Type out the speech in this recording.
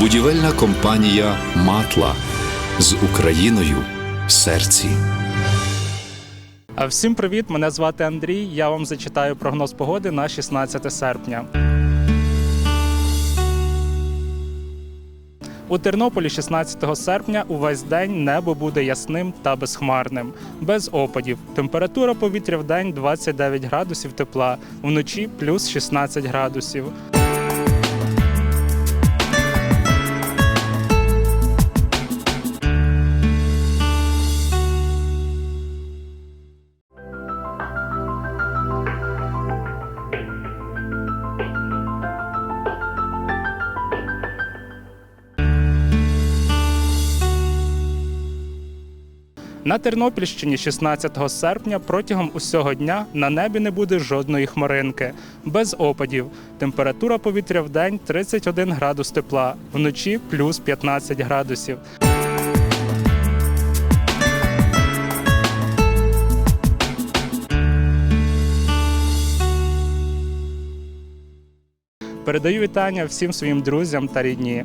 Будівельна компанія Матла з Україною в серці. Всім привіт! Мене звати Андрій. Я вам зачитаю прогноз погоди на 16 серпня. У Тернополі 16 серпня увесь день небо буде ясним та безхмарним, без опадів. Температура повітря в день 29 градусів тепла, вночі плюс 16 градусів. На Тернопільщині 16 серпня протягом усього дня на небі не буде жодної хмаринки, без опадів. Температура повітря в день 31 градус тепла, вночі плюс 15 градусів. Передаю вітання всім своїм друзям та рідні.